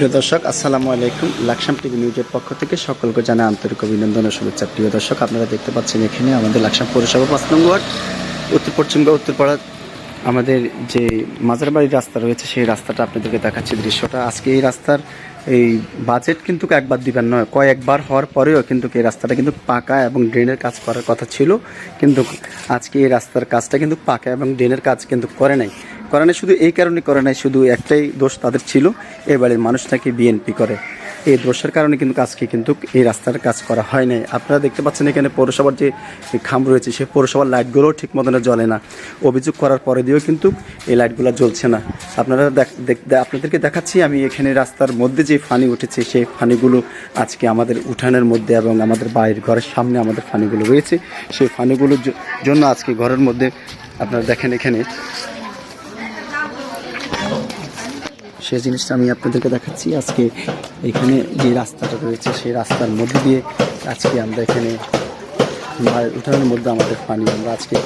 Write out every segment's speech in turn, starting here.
প্রিয় দর্শক, আসসালামু আলাইকুম। লাকসাম টিভি নিউজের পক্ষ থেকে সকলকে জানা আন্তরিক অভিনন্দন ও শুভেচ্ছা। প্রিয় দর্শক, আপনারা দেখতে পাচ্ছেন এখানে আমাদের লাকসাম পৌরসভা পাঁচ নং ওয়ার্ড, উত্তর পশ্চিমবঙ্গ উত্তরপাড়া আমাদের যে মাজারবাড়ির রাস্তা রয়েছে, সেই রাস্তাটা আপনাদেরকে দেখাচ্ছি দৃশ্যটা। আজকে এই রাস্তার এই বাজেট কিন্তু একবার দিবেন নয়, কয়েকবার হওয়ার পরেও কিন্তু এই রাস্তাটা কিন্তু পাকা এবং ড্রেনের কাজ করার কথা ছিল। কিন্তু আজকে এই রাস্তার কাজটা কিন্তু পাকা এবং ড্রেনের কাজ কিন্তু করে নাই। করে নাই, শুধু এই কারণে করে নাই, শুধু একটাই দোষ তাদের ছিল। এই বাড়ির নাকি বিএনপি করে। এই দোষের কারণে কিন্তু আজকে কিন্তু এই রাস্তার কাজ করা হয় নাই। আপনারা দেখতে পাচ্ছেন এখানে পৌরসভার যে খাম রয়েছে সেই পৌরসভার লাইটগুলোও ঠিক মতন জ্বলে না। অভিযোগ করার পরে দিয়েও কিন্তু এই লাইটগুলো জ্বলছে না। আপনারা আপনাদেরকে দেখাচ্ছি, আমি এখানে রাস্তার মধ্যে যে ফানি উঠেছে, সেই ফানিগুলো আজকে আমাদের উঠানের মধ্যে এবং আমাদের বাড়ির ঘরের সামনে আমাদের ফানিগুলো রয়েছে। সেই ফানিগুলোর জন্য আজকে ঘরের মধ্যে আপনারা দেখেন এখানে সেই জিনিসটা আমি আপনাদেরকে দেখাচ্ছি। আজকে এখানে যে রাস্তাটা রয়েছে, সেই রাস্তার মধ্যে দিয়ে আজকে আমরা এখানে উঠানের মধ্যে আমাদের পানি, আমরা আজকে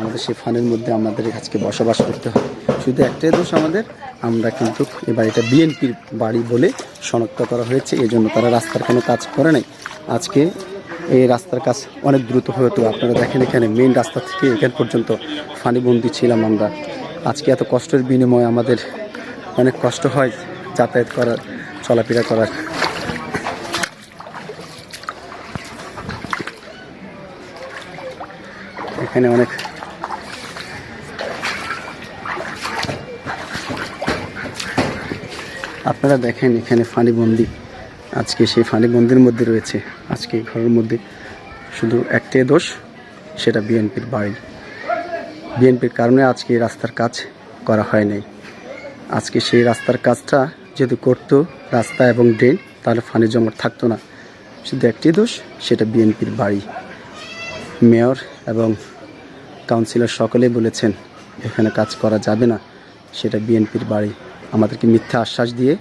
আমাদের সেই ফানের মধ্যে আমাদের আজকে বসবাস করতে হয়। শুধু একটাই দোষ আমাদের, আমরা কিন্তু এই বাড়িটা বিএনপির বাড়ি বলে শনাক্ত করা হয়েছে। এই জন্য তারা রাস্তার কোনো কাজ করে নাই। আজকে এই রাস্তার কাজ অনেক দ্রুত হতো আপনারা দেখেন, এখানে মেন রাস্তা থেকে এখান পর্যন্ত ফানিবন্দি ছিলাম আমরা। আজকে এত কষ্টের বিনিময়ে আমাদের অনেক কষ্ট হয় যাতায়াত করার, চলাফেরা করার। এখানে অনেক আপনারা দেখেন এখানে ফানিবন্দি আজকে সেই ফানিবন্দির মধ্যে রয়েছে। আজকে ঘরের মধ্যে শুধু একটাই দোষ, সেটা বিএনপির বাড়ি। বিএনপির কারণে আজকে রাস্তার কাজ করা হয় নাই। আজকে সেই রাস্তার কাজটা যদি করতো, রাস্তা এবং ড্রেন, তাহলে ফানি জমা থাকতো না। শুধু একটি দোষ, সেটা বিএনপির বাড়ি। মেয়র এবং কাউন্সিলর সকলেই বলেছেন, এখানে কাজ করা যাবে না, সেটা বিএনপির বাড়ি। আমাদেরকে মিথ্যা আশ্বাস দিয়ে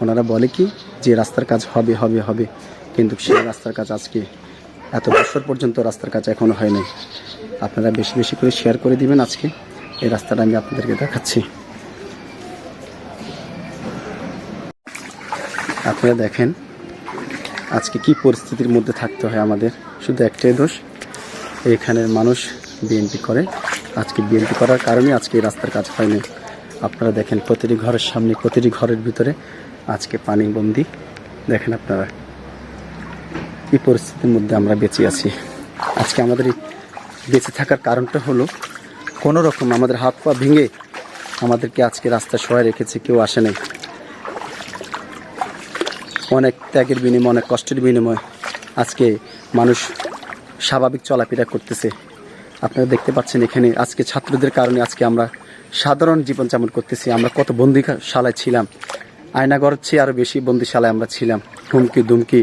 ওনারা বলে কি, যে রাস্তার কাজ হবে হবে হবে। কিন্তু সেই রাস্তার কাজ আজকে, এত বছর পর্যন্ত রাস্তার কাজ এখনও হয়নি। আপনারা বেশি বেশি করে শেয়ার করে দিবেন আজকে। এই রাস্তাটা আমি আপনাদেরকে দেখাচ্ছি। আপনারা দেখেন আজকে কি পরিস্থিতির মধ্যে থাকতে হয় আমাদের। শুধু একটাই দোষ, এখানের মানুষ বিএনপি করে। আজকে বিএনপি করার কারণে আজকে এই রাস্তার কাজ হয়নি। আপনারা দেখেন প্রতিটি ঘরের সামনে, প্রতিটি ঘরের ভিতরে আজকে পানি বন্দি। দেখেন আপনারা কি পরিস্থিতির মধ্যে আমরা বেঁচে আছি। আজকে আমাদের বেঁচে থাকার কারণটা হলো, কোনো রকম আমাদের হাত পা ভেঙে আমাদেরকে আজকে রাস্তা সহায় রেখেছে, কেউ আসে নাই। অনেক ত্যাগের বিনিময়, অনেক কষ্টের বিনিময় আজকে মানুষ স্বাভাবিক চলাফেরা করতেছে। আপনারা দেখতে পাচ্ছেন এখানে আজকে ছাত্রদের কারণে আজকে আমরা সাধারণ জীবনযাপন করতেছি। আমরা কত বন্দিশালায় ছিলাম। আয়নাগরের চেয়ে আরও বেশি বন্দিশালায় আমরা ছিলাম। হুমকি দুমকি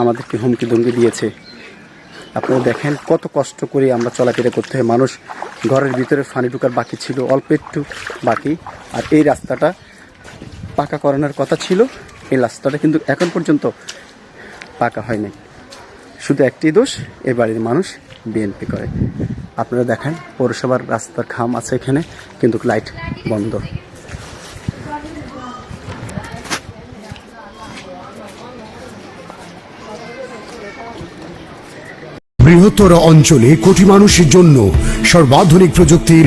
আমাদেরকে হুমকি দুমকি দিয়েছে। আপনারা দেখেন কত কষ্ট করে আমরা চলাফেরা করতে হয়। মানুষ ঘরের ভিতরে ফানি ঢুকার বাকি ছিল, অল্প একটু বাকি। আর এই রাস্তাটা পাকা করানোর কথা ছিল। এই রাস্তাটা কিন্তু এখন পর্যন্ত পাকা হয় নাই শুধু একটি দোষ, এ বাড়ির মানুষ বিএনপি করে। আপনারা দেখেন, পৌরসভার রাস্তার খাম আছে এখানে, কিন্তু লাইট বন্ধ। বৃহত্তর অঞ্চলে কোটি মানুষের জন্য সর্বাধুনিক প্রযুক্তির